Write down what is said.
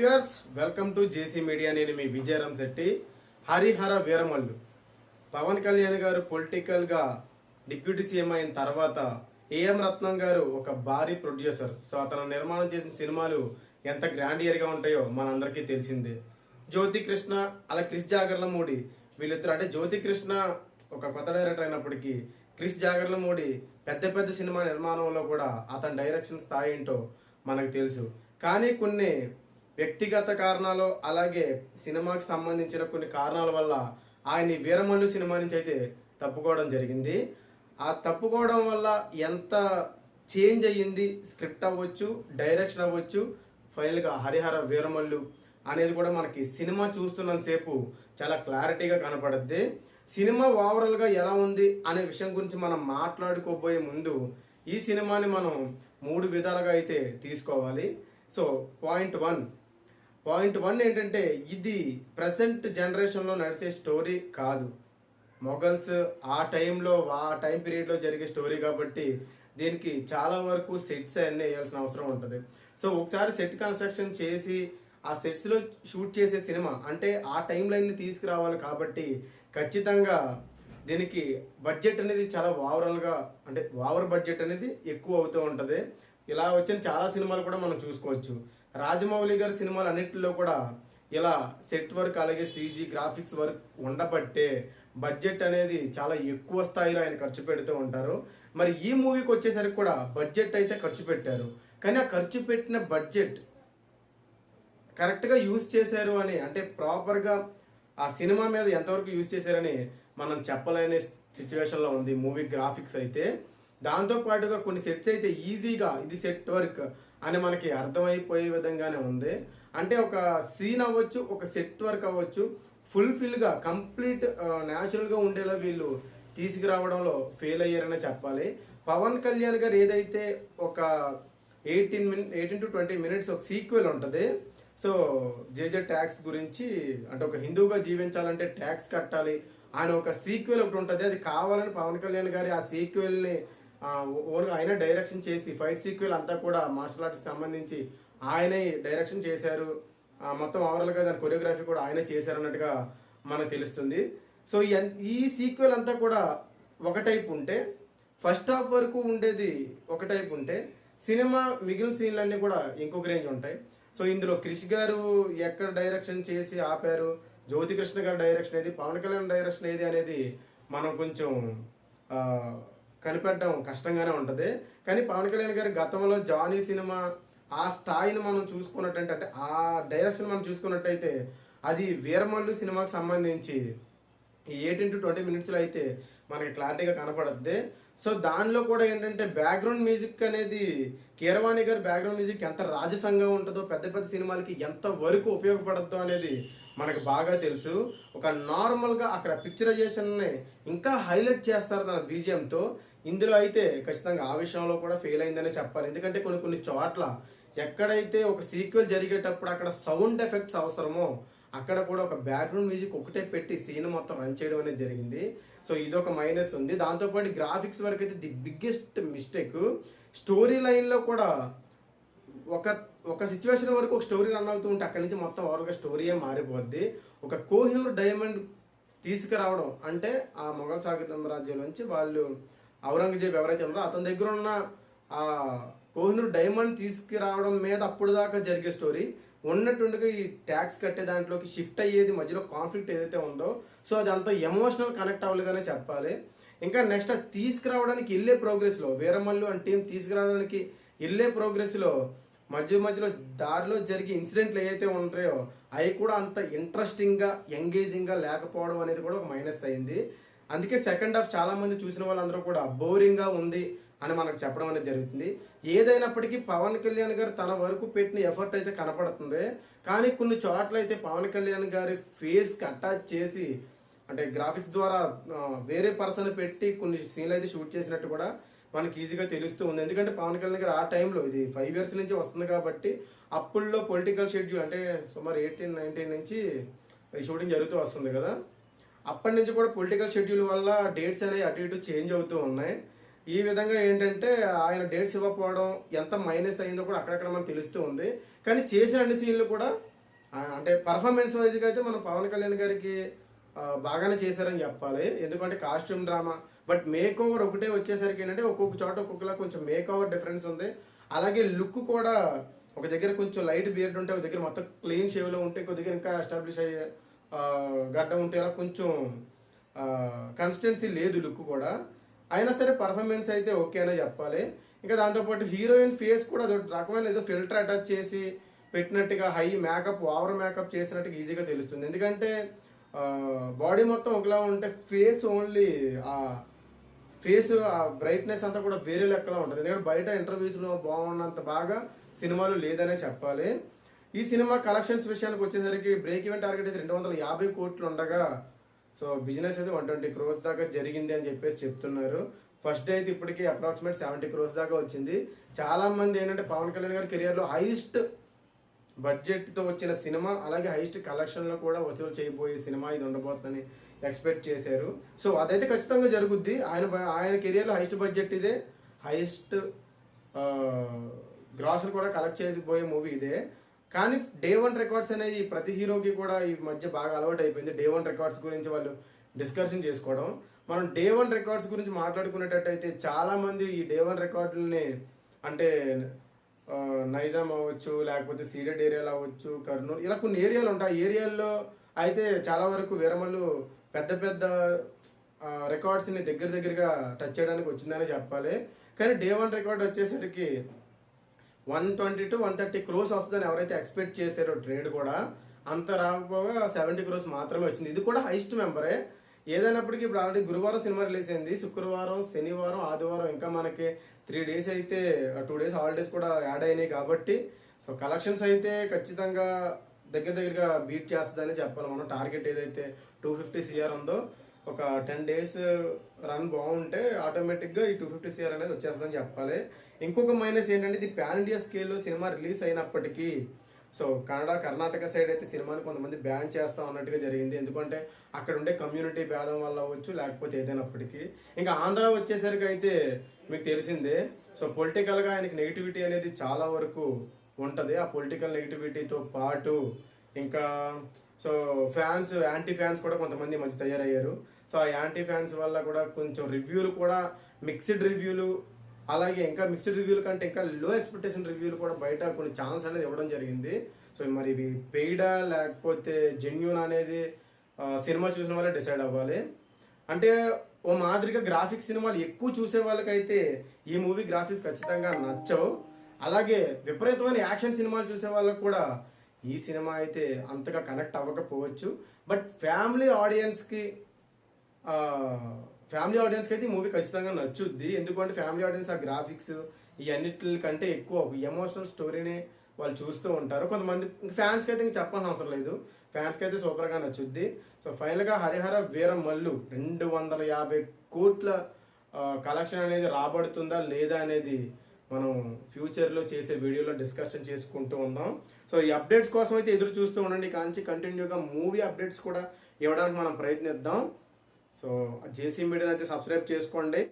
Viewers welcome to JC media. నేను మీ విజయరామ్ శెట్టి. హరిహర వీరమల్లు. పవన్ కళ్యాణ్ గారు పొలిటికల్గా డిప్యూటీ సీఎం అయిన తర్వాత ఏఎం రత్నం గారు ఒక భారీ ప్రొడ్యూసర్ సో అతను నిర్మాణం చేసిన సినిమాలు ఎంత గ్రాండియర్గా ఉంటాయో మనందరికీ తెలిసిందే. జ్యోతి కృష్ణ అలా క్రిష్ జాగర్లమూడి వీళ్ళిద్దరు అంటే జ్యోతి కృష్ణ ఒక కొత్త డైరెక్టర్ అయినప్పటికీ క్రిష్ జాగర్లమూడి పెద్ద పెద్ద సినిమా నిర్మాణంలో కూడా అతని డైరెక్షన్ స్థాయి ఏంటో మనకు తెలుసు. కానీ కొన్ని వ్యక్తిగత కారణాలు అలాగే సినిమాకి సంబంధించిన కొన్ని కారణాల వల్ల ఆయన వీరమల్లు సినిమా నుంచి అయితే తప్పుకోవడం జరిగింది. ఆ తప్పుకోవడం వల్ల ఎంత చేంజ్ అయ్యింది? స్క్రిప్ట్ అవ్వచ్చు డైరెక్షన్ అవ్వచ్చు ఫైనల్గా హరిహర వీరమల్లు అనేది కూడా మనకి సినిమా చూస్తున్నంతసేపు చాలా క్లారిటీగా కనపడుద్ది. సినిమా ఓవరాల్గా ఎలా ఉంది అనే విషయం గురించి మనం మాట్లాడుకోబోయే ముందు ఈ సినిమాని మనం మూడు విధాలుగా అయితే తీసుకోవాలి. So point one point one ఏంటంటే ఇది ప్రజెంట్ జనరేషన్లో నడిచే స్టోరీ కాదు. మొఘల్స్ ఆ టైంలో ఆ టైం పీరియడ్లో జరిగే స్టోరీ కాబట్టి దీనికి చాలా వరకు సెట్స్ అన్నీ వేయాల్సిన అవసరం ఉంటుంది. సో ఒకసారి సెట్ కన్స్ట్రక్షన్ చేసి ఆ సెట్స్లో షూట్ చేసే సినిమా అంటే ఆ టైం లైన్ని తీసుకురావాలి కాబట్టి ఖచ్చితంగా దీనికి బడ్జెట్ అనేది చాలా ఓవరాల్గా అంటే ఓవర్ బడ్జెట్ అనేది ఎక్కువ అవుతూ ఉంటుంది. ఇలా వచ్చిన చాలా సినిమాలు కూడా మనం చూసుకోవచ్చు. రాజమౌళి గారి సినిమాలు అన్నింటిలో కూడా ఇలా సెట్ వర్క్ అలాగే సీజీ గ్రాఫిక్స్ వర్క్ ఉండబట్టే బడ్జెట్ అనేది చాలా ఎక్కువ స్థాయిలో ఆయన ఖర్చు పెడుతూ ఉంటారు. మరి ఈ మూవీకి వచ్చేసరికి కూడా బడ్జెట్ అయితే ఖర్చు పెట్టారు. కానీ ఆ ఖర్చు పెట్టిన బడ్జెట్ కరెక్ట్గా యూజ్ చేశారు అని అంటే ప్రాపర్గా ఆ సినిమా మీద ఎంతవరకు యూజ్ చేశారని మనం చెప్పలేని సిచ్యువేషన్లో ఉంది మూవీ గ్రాఫిక్స్ అయితే. దాంతో పాటుగా కొన్ని సెట్స్ అయితే ఈజీగా ఇది సెట్ వర్క్ అని మనకి అర్థమైపోయే విధంగానే ఉంది. అంటే ఒక సీన్ అవ్వచ్చు ఒక సెట్ వర్క్ అవ్వచ్చు ఫుల్ఫిల్గా కంప్లీట్ న్యాచురల్గా ఉండేలా వీళ్ళు తీసుకురావడంలో ఫెయిల్ అయ్యారనే చెప్పాలి. పవన్ కళ్యాణ్ గారు ఏదైతే ఒక eighteen minute eighteen to twenty minutes ఒక సీక్వెల్ ఉంటుంది. సో జేజే ట్యాక్స్ గురించి అంటే ఒక హిందువుగా జీవించాలంటే ట్యాక్స్ కట్టాలి ఆయన ఒక సీక్వెల్ ఒకటి ఉంటుంది. అది కావాలని పవన్ కళ్యాణ్ గారి ఆ సీక్వెల్ని ఓన్గా ఆయన డైరెక్షన్ చేసి ఫైట్ సీక్వెల్ అంతా కూడా మార్షల్ ఆర్ట్స్ సంబంధించి ఆయనే డైరెక్షన్ చేశారు. మొత్తం ఓవరాల్గా దాని కొరియోగ్రఫీ కూడా ఆయనే చేశారు అన్నట్టుగా మనకు తెలుస్తుంది. సో ఎన్- ఈ సీక్వెల్ అంతా కూడా ఒక టైప్ ఉంటే ఫస్ట్ హాఫ్ వరకు ఉండేది ఒక టైప్ ఉంటే సినిమా మిగిలిన సీన్లన్నీ కూడా ఇంకొక రేంజ్ ఉంటాయి. సో ఇందులో క్రిష్ గారు ఎక్కడ డైరెక్షన్ చేసి ఆపారు? జ్యోతికృష్ణ గారు డైరెక్షన్ ఏది? పవన్ కళ్యాణ్ డైరెక్షన్ ఏది అనేది మనం కొంచెం కనిపెట్టడం కష్టంగానే ఉంటుంది. కానీ పవన్ కళ్యాణ్ గారి గతంలో జానీ సినిమా ఆ స్థాయిని మనం చూసుకున్నట్టంటే అంటే ఆ డైరెక్షన్ మనం చూసుకున్నట్టయితే అది వీరమల్లు సినిమాకి సంబంధించి ఎయిట్ ఎయిటీన్ టు ట్వంటీ మినిట్స్లో అయితే మనకి క్లారిటీగా కనపడుద్ది. సో దానిలో కూడా ఏంటంటే బ్యాక్గ్రౌండ్ మ్యూజిక్ అనేది కీరవాణి గారి బ్యాక్గ్రౌండ్ మ్యూజిక్ ఎంత రాజసంగా ఉంటుందో పెద్ద పెద్ద సినిమాలకి ఎంత వరకు ఉపయోగపడద్దో అనేది మనకు బాగా తెలుసు. ఒక నార్మల్గా అక్కడ పిక్చరైజేషన్ని ఇంకా హైలైట్ చేస్తారు తన బీజిఎంతో. ఇందులో అయితే ఖచ్చితంగా ఆ విషయంలో కూడా ఫెయిల్ అయిందనే చెప్పాలి. ఎందుకంటే కొన్ని కొన్ని చోట్ల ఎక్కడైతే ఒక సీక్వెల్ జరిగేటప్పుడు అక్కడ సౌండ్ ఎఫెక్ట్స్ అవసరమో అక్కడ కూడా ఒక బ్యాక్గ్రౌండ్ మ్యూజిక్ ఒకటే పెట్టి సీన్ మొత్తం రన్ చేయడం అనేది జరిగింది. సో ఇదొక మైనస్ ఉంది. దాంతోపాటు గ్రాఫిక్స్ వరకు అయితే ది బిగ్గెస్ట్ మిస్టేక్ స్టోరీ లైన్లో కూడా ఒక ఒక సిచ్యువేషన్ వరకు ఒక స్టోరీ రన్ అవుతూ ఉంటే అక్కడి నుంచి మొత్తం ఓవరాల్గా స్టోరీయే మారిపోద్ది. ఒక కోహినూర్ డైమండ్ తీసుకురావడం అంటే ఆ మొఘల్ సాగర్ రాజ్యం నుంచి వాళ్ళు ఔరంగజేబ్ ఎవరైతే ఉన్నారో అతని దగ్గర ఉన్న ఆ కోహినూర్ డైమండ్ తీసుకురావడం మీద అప్పుడు దాకా జరిగే స్టోరీ. ఉన్నట్టుండగా ఈ ట్యాక్స్ కట్టే దాంట్లోకి షిఫ్ట్ అయ్యేది మధ్యలో కాన్ఫ్లిక్ట్ ఏదైతే ఉందో సో అది అంత ఎమోషనల్ కనెక్ట్ అవ్వలేదనే చెప్పాలి. ఇంకా నెక్స్ట్ అది తీసుకురావడానికి వెళ్ళే ప్రోగ్రెస్లో వీరమల్లు అండ్ టీం తీసుకురావడానికి వెళ్ళే ప్రోగ్రెస్లో మధ్య మధ్యలో దారిలో జరిగే ఇన్సిడెంట్లు ఏవైతే ఉంటాయో అవి కూడా అంత ఇంట్రెస్టింగ్గా ఎంగేజింగ్గా లేకపోవడం అనేది కూడా ఒక మైనస్ అయింది. అందుకే సెకండ్ హాఫ్ చాలా మంది చూసిన వాళ్ళందరూ కూడా బోరింగ్గా ఉంది అని మనకు చెప్పడం అనేది జరుగుతుంది. ఏదైనప్పటికీ పవన్ కళ్యాణ్ గారు తన వరకు పెట్టిన ఎఫర్ట్ అయితే కనపడుతుంది. కానీ కొన్ని చోట్ల అయితే పవన్ కళ్యాణ్ గారి ఫేస్కి అటాచ్ చేసి అంటే గ్రాఫిక్స్ ద్వారా వేరే పర్సన్ పెట్టి కొన్ని సీన్లు అయితే షూట్ చేసినట్టు కూడా మనకి ఈజీగా తెలుస్తూ ఉంది. ఎందుకంటే పవన్ కళ్యాణ్ గారు ఆ టైంలో ఇది ఫైవ్ ఇయర్స్ నుంచి వస్తుంది కాబట్టి అప్పుల్లో పొలిటికల్ షెడ్యూల్ అంటే సుమారు ఎయిటీన్ నైన్టీన్ నుంచి ఈ షూటింగ్ జరుగుతూ వస్తుంది కదా. అప్పటి నుంచి కూడా పొలిటికల్ షెడ్యూల్ వల్ల డేట్స్ అనేవి అటు ఇటు చేంజ్ అవుతూ ఉన్నాయి. ఈ విధంగా ఏంటంటే ఆయన డేట్స్ ఇవ్వకపోవడం ఎంత మైనస్ అయిందో కూడా అక్కడక్కడ మనకు తెలుస్తూ ఉంది. కానీ చేసిన అన్ని సీన్లు కూడా అంటే పర్ఫార్మెన్స్ వైజ్గా అయితే మనం పవన్ కళ్యాణ్ గారికి బాగానే చేశారని చెప్పాలి. ఎందుకంటే costume drama but makeover ఒకటే వచ్చేసరికి ఏంటంటే ఒక్కొక్క చోట ఒక్కొక్కలా కొంచెం మేక్ ఓవర్ డిఫరెన్స్ ఉంది. అలాగే లుక్ కూడా ఒక దగ్గర కొంచెం లైట్ బియర్డ్ ఉంటే ఒక దగ్గర మొత్తం క్లీన్ షేవ్లో ఉంటే కొద్దిగా దగ్గర ఇంకా ఎస్టాబ్లిష్ అయ్యే గడ్డ ఉంటే అలా కొంచెం కన్సిస్టెన్సీ లేదు లుక్ కూడా. అయినా సరే పర్ఫార్మెన్స్ అయితే ఓకే అనే చెప్పాలి. ఇంకా దాంతోపాటు హీరోయిన్ ఫేస్ కూడా అదొక రకమైన ఏదో ఫిల్టర్ అటాచ్ చేసి పెట్టినట్టుగా హై మేకప్ ఓవర్ మేకప్ చేసినట్టుగా ఈజీగా తెలుస్తుంది. ఎందుకంటే బాడీ మొత్తం ఒకలా ఉంటే ఫేస్ ఓన్లీ ఆ ఫేస్ ఆ బ్రైట్నెస్ అంతా కూడా వేరే లెక్కలో ఉంటుంది. ఎందుకంటే బయట ఇంటర్వ్యూస్లో బాగున్నంత బాగా సినిమాలు లేదనే చెప్పాలి. ఈ సినిమా కలెక్షన్స్ విషయానికి వచ్చేసరికి బ్రేక్ ఈవెన్ టార్గెట్ అయితే రెండు వందల యాభై కోట్లు ఉండగా సో బిజినెస్ అయితే వన్ ట్వంటీ క్రోర్స్ దాకా జరిగింది అని చెప్పేసి చెప్తున్నారు. ఫస్ట్ డే అయితే ఇప్పటికీ అప్రాక్సిమేట్ సెవెంటీ క్రోర్స్ దాకా వచ్చింది. చాలా మంది ఏంటంటే పవన్ కళ్యాణ్ గారి కెరియర్లో హైయెస్ట్ బడ్జెట్తో వచ్చిన సినిమా అలాగే హైయెస్ట్ కలెక్షన్లో కూడా వసూలు చేయబోయే సినిమా ఇది ఉండబోతుందని ఎక్స్పెక్ట్ చేశారు. సో అదైతే ఖచ్చితంగా జరుగుద్ది. ఆయన బ- ఆయన కెరియర్లో హైయెస్ట్ బడ్జెట్ ఇదే. హైయెస్ట్ గ్రాసులు కూడా కలెక్ట్ చేసిపోయే మూవీ ఇదే. కానీ డే వన్ రికార్డ్స్ అనేవి ప్రతి హీరోకి కూడా ఈ మధ్య బాగా అలవాటు అయిపోయింది డే వన్ రికార్డ్స్ గురించి వాళ్ళు డిస్కషన్ చేసుకోవడం. మనం డే వన్ రికార్డ్స్ గురించి మాట్లాడుకునేటట్టయితే చాలామంది ఈ డే వన్ రికార్డుల్ని అంటే నైజాం అవ్వచ్చు లేకపోతే సీడెడ్ ఏరియాలు అవ్వచ్చు కర్నూలు ఇలా కొన్ని ఏరియాలు ఉంటాయి. ఆ ఏరియాల్లో అయితే చాలా వరకు వీరమల్లు పెద్ద పెద్ద రికార్డ్స్ని దగ్గర దగ్గరగా టచ్ చేయడానికి వచ్చిందనే చెప్పాలి. కానీ డే వన్ రికార్డ్ వచ్చేసరికి one twenty to one thirty crores వస్తుందని ఎవరైతే ఎక్స్పెక్ట్ చేశారో ట్రేడ్ కూడా అంత రాకపోగా సెవెంటీ క్రోస్ మాత్రమే వచ్చింది. ఇది కూడా హైస్ట్ మెంబరే. ఏదైనప్పటికీ ఇప్పుడు ఆల్రెడీ గురువారం సినిమా రిలీజ్ అయింది. శుక్రవారం శనివారం ఆదివారం ఇంకా మనకి త్రీ డేస్ అయితే టూ డేస్ హాలిడేస్ కూడా యాడ్ అయినాయి కాబట్టి సో కలెక్షన్స్ అయితే ఖచ్చితంగా దగ్గర దగ్గరగా బీట్ చేస్తుందని చెప్పాలి. మనం టార్గెట్ ఏదైతే టూ ఫిఫ్టీ సిఆర్ ఉందో ఒక టెన్ డేస్ రన్ బాగుంటే ఆటోమేటిక్గా ఈ టూ ఫిఫ్టీ సిఆర్ అనేది వచ్చేస్తుందని చెప్పాలి. ఇంకొక మైనస్ ఏంటంటే ఇది పాన్ ఇండియా స్కేల్లో సినిమా రిలీజ్ అయినప్పటికీ సో కన్నడ కర్ణాటక సైడ్ అయితే సినిమాని కొంతమంది బ్యాన్ చేస్తాం అన్నట్టుగా జరిగింది. ఎందుకంటే అక్కడ ఉండే కమ్యూనిటీ భేదం వల్ల అవ్వచ్చు లేకపోతే ఏదైనప్పటికీ. ఇంకా ఆంధ్ర వచ్చేసరికి అయితే మీకు తెలిసిందే సో పొలిటికల్గా ఆయనకి నెగిటివిటీ అనేది చాలా వరకు ఉంటుంది. ఆ పొలిటికల్ నెగిటివిటీతో పాటు ఇంకా సో ఫ్యాన్స్ యాంటీ ఫ్యాన్స్ కూడా కొంతమంది మంచి తయారయ్యారు. సో ఆ యాంటీ ఫ్యాన్స్ వల్ల కూడా కొంచెం రివ్యూలు కూడా మిక్స్డ్ రివ్యూలు అలాగే ఇంకా మిక్స్డ్ రివ్యూల కంటే ఇంకా లో ఎక్స్పెక్టేషన్ రివ్యూలు కూడా బయట కొన్ని ఛాన్స్ అనేది ఇవ్వడం జరిగింది. సో మరి ఇవి పెయిడా లేకపోతే జెన్యున్ అనేది సినిమా చూసిన వాళ్ళే డిసైడ్ అవ్వాలి. అంటే ఓ మాదిరిగా గ్రాఫిక్స్ సినిమాలు ఎక్కువ చూసే వాళ్ళకైతే ఈ మూవీ గ్రాఫిక్స్ ఖచ్చితంగా నచ్చవు. అలాగే విపరీతమైన యాక్షన్ సినిమాలు చూసే వాళ్ళకు కూడా ఈ సినిమా అయితే అంతగా కనెక్ట్ అవ్వకపోవచ్చు. బట్ ఫ్యామిలీ ఆడియన్స్కి ఫ్యామిలీ ఆడియన్స్కి అయితే ఈ మూవీ ఖచ్చితంగా నచ్చుద్ది. ఎందుకంటే ఫ్యామిలీ ఆడియన్స్ ఆ గ్రాఫిక్స్ ఇవన్నిటికంటే కంటే ఎక్కువ ఎమోషనల్ స్టోరీని వాళ్ళు చూస్తూ ఉంటారు. కొంతమంది ఫ్యాన్స్కి అయితే ఇంక చెప్పాల్సిన అవసరం లేదు. ఫ్యాన్స్కి అయితే సూపర్గా నచ్చుద్ది. సో ఫైనల్గా హరిహర వీరం మల్లు రెండు వందల యాభై కోట్ల కలెక్షన్ అనేది రాబడుతుందా లేదా అనేది మనం ఫ్యూచర్లో చేసే వీడియోలో డిస్కషన్ చేసుకుంటూ ఉందాం. సో ఈ అప్డేట్స్ కోసం అయితే ఎదురు చూస్తూ ఉండండి కాంచి కంటిన్యూగా మూవీ అప్డేట్స్ కూడా ఇవ్వడానికి మనం ప్రయత్నిద్దాం. సో జేసీ మీడియాని అయితే సబ్స్క్రైబ్ చేసుకోండి.